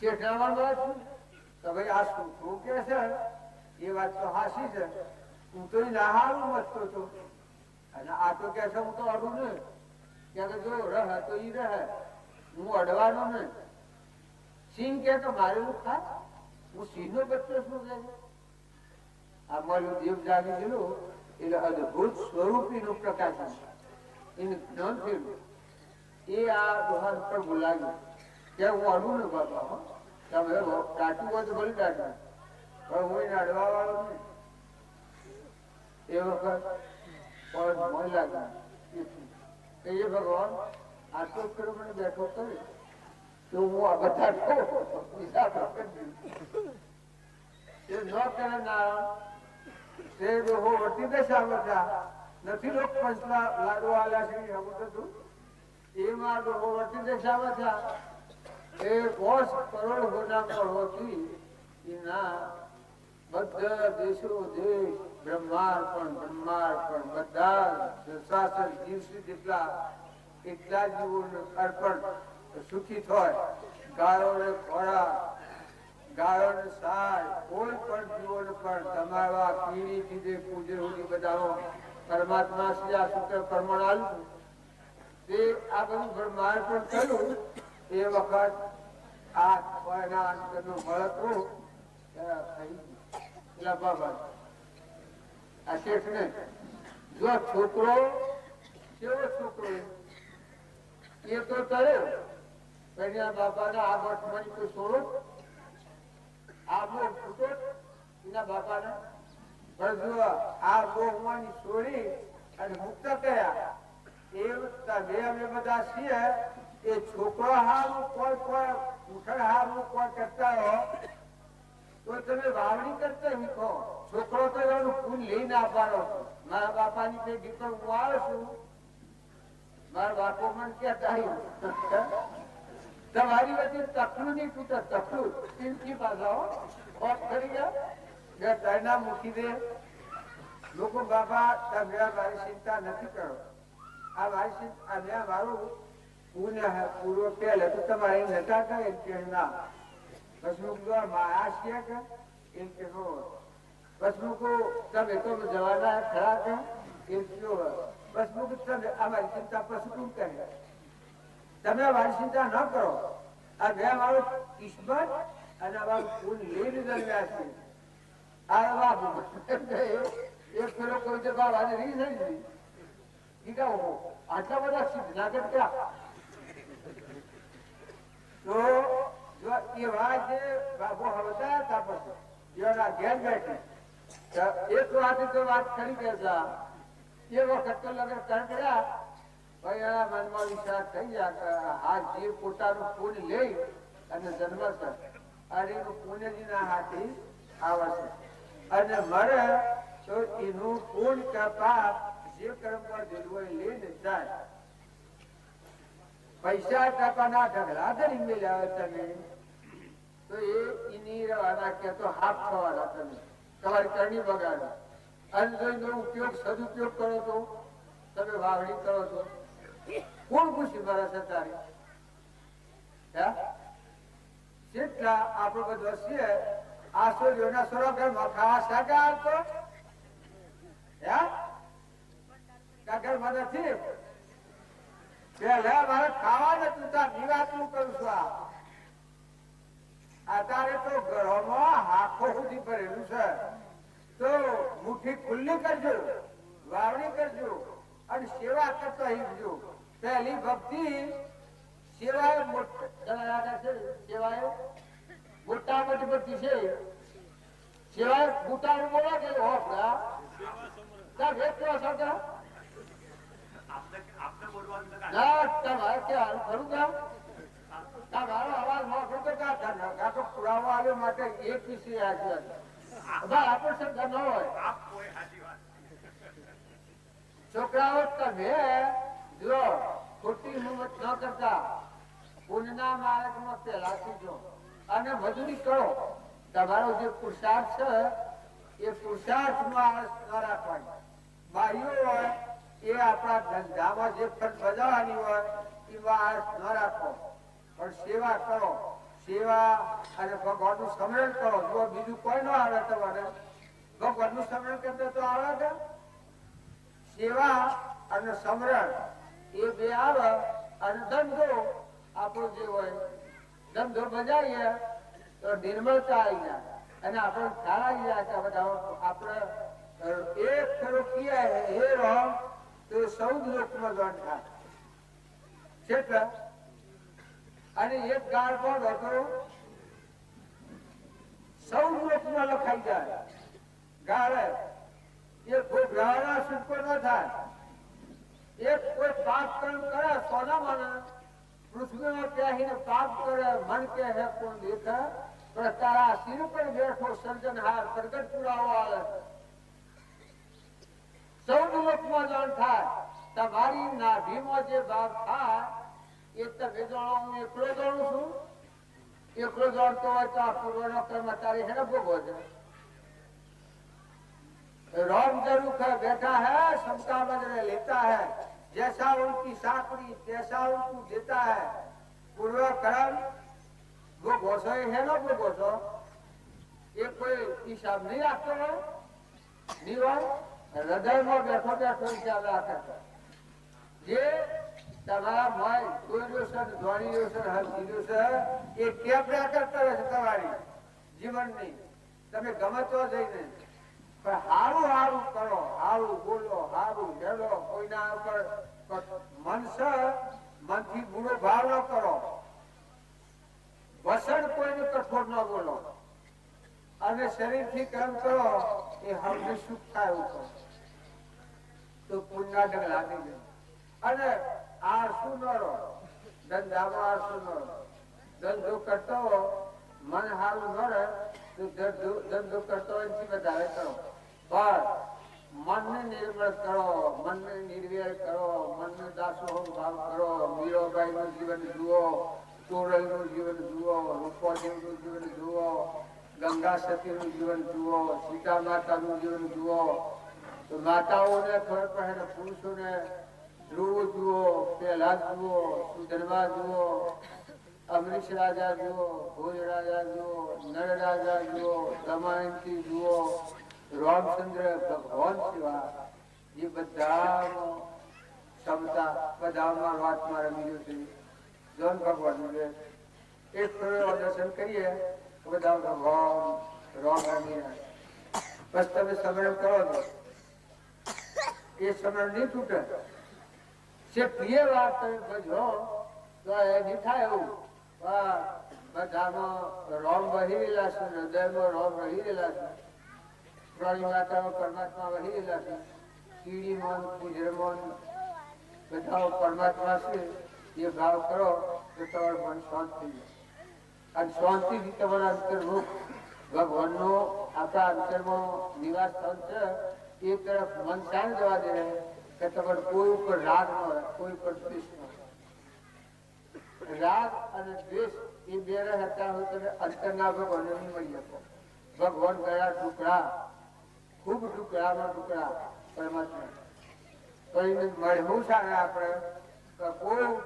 શેઠામાં વાત છું તો? ભાઈ આ છોકરો કે છે એ વાત તો હાસી છે. હું તો ના હારું મતતો હતો અને આ તો કે છે હું તો અડું ને. કે તો જો રહે, તો ઈ રહે. હું અડવાનો ને. સિંહ કે તો મારે હું ખા? હું સિંહ નો બચ્ચો આ મારું દેવ જાગી ગયેલું એટલે અદભુત સ્વરૂપી નું પ્રકાશન એનું જ્ઞાન થયેલું એ આ દોહાન પર બોલાવ્યું. કે હું અડું ને બાબા તમે દાટું હોય તો ભલે દાટું પણ હું એને અડવા વાળો નહીં. એ એ તો હું આ બધા. એ નથી લોક પંચલા લાડુ આલ્યા છે લોકો વર્તી દશા બધા. એ કોષ કરોડ હોના હોતી એના બધા દેશો, દેશ બ્રહ્માંડ પણ બ્રહ્માંડ પણ બધા શાસન દિવસે જેટલા, એટલા જીવોનું અર્પણ સુખી થાય. ગાયોને ખોરાક, ગાયોને સાર, કોઈ પણ જીવોને પણ તમારા કીડી કીધે પૂજે સુધી બધાનો પરમાત્મા શ્રી આ સૂત્ર કર્મણ આવ્યું તે આ બધું બ્રહ્માંડ પણ થયું એ વખત આ કોઈના અંતરનું મળતું એટલે બાબા. આ જો છોકરો, કેવો છોકરો એ તો કર્યો કન્યા બાપાના આ વર્તમાન કોઈ છોડો. આ બહુ છૂટો. એના બાપાના પણ જો આ બહુ હોવાની છોડી અને મુક્ત કર્યા. અમે બધા છીએ એ છોકરો હારું કોઈ કોઈ, ઉઠણ હારું કોઈ કરતા હો. તો તમે વાવણી કરતા શીખો છોકરો તો એનું ફૂલ લઈને આપવાનો મારા બાપાની કઈ દીકરો હું આવે છું. મારા બાપો મને કહેતા તમારી વચ્ચે તકલું નહીં તૂટે, તકલું. તીનથી પાછા કરી ગયા મૂકી દે. લોકો બાબા તમે મારી ચિંતા નથી કરો. આ ચિંતા મેં મારું હે પૂર્વ પહેલે તો તમારે નતા કરે કે ના. પછી આ છે કે? એમ કે હો. પછી કો તમે જવાના ખરા કે? એમ કયો બસ મુક તમે અમારી ચિંતા પછી કહે? તમે અમારી ચિંતા ન કરો. આ બે મારો કિસ્મત અને અમારું ફૂલ લઈને દરમિયાન છે. આ બાબુ એક પેલો કોઈ તો બાબાને રી થઈ ગઈ. આટલા બધા સિદ્ધ નાગર ક્યાં તો એ વાત બાબુ હતા ઘેર બેઠે એક વાત તો વાત કરી ગયા એ વખત તો લગ્ન કરકડ્યા ભાઈ એના મનમાં વિચાર થઈ ગયા કે આ જીવ પોતાનું પૂન લઈ અને જન્મ છે અને પુણ્યજીના હાથી આવે છે અને મરે તો એનું કે પાપ જે કર્મ પર જોડવું ઢગલા ધરી મેળ્યા તમે તો એ રવાના કે તો હાથ થવાના તમે તમારી કરણી બગાડો. અને જો એનો ઉપયોગ, સદુપયોગ કરો તો. તમે વાવણી કરો છો. કોણ ખુશી ભરે છે તારી? જેટલા આપણો બધો છે આસો યોના સ્વરૂપ ખાવા સગા આવતો હે? વાવણી કરજો અને સેવા કરતા પહેલી ભક્તિ સેવાય મોટા સેવાય મોટા મોટી ભક્તિ છે. સેવાય મોટા બોલા કે હોપડા ત્યાં વેચવા છો ત્યાં ના તમારે ક્યાં ખરું કામ તમારો અવાજ મોટો તો ક્યાં થાય કાં આવ્યો માટે એક વિષય હાજર તમારો જે પુરુષાર્થ છે, એ પુરુષાર્થમાં આળસ ન હોય, એ આપણા ધંધામાં જે ફરજ બજાવવાની હોય એમાં આળસ ન રાખો. પણ સેવા કરો. સેવા અને ભગવાનનું સ્મરણ કરો. જો બીજું કોઈ ન આવે તમારે. ભગવાનનું સ્મરણ કરતા તો આવે છે સેવા અને સ્મરણ એ બે આવે અને ધંધો આપણો જે હોય, ધંધો બજાવીએ તો નિર્મળતા આવી જાય. અને આપણે આવી જાય કે બધા. આપણે એક ખરો કિયા હે રામ, તો સૌ લોકમાં ગણ થાય છે અને એક ગાળ પણ હતો સૌ લોકમાં લખાઈ જાય. ગાળે એ કોઈ ગ્રહના છૂટકો ન થાય. એક કોઈ પાપ કર્મ કરે સોના મને. પૃથ્વીમાં ત્યાં પાપ કરે, મન કે હે કોણ દેખે? પણ તારા શિર પર બેઠો સર્જનહાર પ્રગટ પુરાવો આવે. સૌ લોકમાં જાણ થાય. તમારી નાભીમાં જે ભાગ થાય એ તમે જાણો હું એકલો જાણું છું એકલો જાણતો હોય તો આ પૂર્વનો કર્મ તારી હેને ભોગવો છે राम जरूर है बैठा है सबका बदले लेता है जैसा उनकी साकरी तैसा उनको देता है पूर्व कर्म वो घोषो है ना वो घोषो ये कोई हिसाब नहीं रखते हो नहीं हो हृदय में बैठो बैठो हिसाब रखे જે તમારા મન કોઈ દિવસ ધોની દિવસ હસી દિવસ એ ટેપ રેકર્ડ કરે તમારી જીવનની. તમે ગમે તો જઈને. પણ હારું હારું કરો, હારું બોલો, હારું હેલો કોઈના ઉપર મન છે, મનથી બુરો ભાવ ન કરો. વસણ કોઈને કઠોર ન બોલો. અને શરીરથી કર્મ કરો, એ હમને સુખ થાય તો પુણ્યાટક લાગી જાય. અને રહો ધંધામાં આળસુ ન ધંધો કરતો મન હારું ન તો કરતો એનાથી વધારે કરો. પણ મનને નિર્મળ કરો, મનને કરો, મનને દાસોહમ ભાવ જીવન જુઓ ચોરલ જીવન જુઓ રૂપાદેવ જીવન જુઓ ગંગા સતી જીવન જુઓ સીતા માતા નું જીવન જુઓ. માતાઓને ખબર પડે પુરુષોને ધ્રુવ જુઓ પ્રહલાદ જુઓ સુધર્મા જુઓ, અમરીશ રાજા જુઓ, ભોજ રાજા જુઓ, નર રાજા જુઓ દમયંતી જુઓ, રામચંદ્ર, ભગવાન સિવા એ બધાનો ક્ષમતા બધામાં વાતમાં રમી ગયું છે. જોન ભગવાન એક દર્શન કરીએ બધા ભગવાન રામ રમી. બસ તમે સમરણ કરો એ સમરણ નહીં તૂટે. જે પ્રિય વાત તમે ભજો, તો એ થાય એવું બધામાં રોમ વહી રહેલા છે હૃદયમાં રોમ રહી રહેલા છે. પ્રાણી માતામાં પરમાત્મા વહી રહેલા છે. કીડી મન કુજર મન, બધા પરમાત્મા છે. એ ભાવ કરો, તો તમારું મન શાંત થઈ જાય. અને શાંતિથી તમારા અંતર્મુખ ભગવાનનો આપણા અંતરમાં નિવાસ સ્થાન છે. એ તરફ મન શાંત જવા દે કે તમારે કોઈ ઉપર રાગ ન હોય, કોઈ ઉપર દ્વેષ ન રાગ અને દ્વેષ એ બે હતા હોય તમે અંતરના ભગવાનને નહીં મળી શકો. ભગવાન ગયા ટુકડા ખૂબ ટુકડામાં ટુકડા પરમાત્મા. તો એને મળવું સારા આપણે કોઈ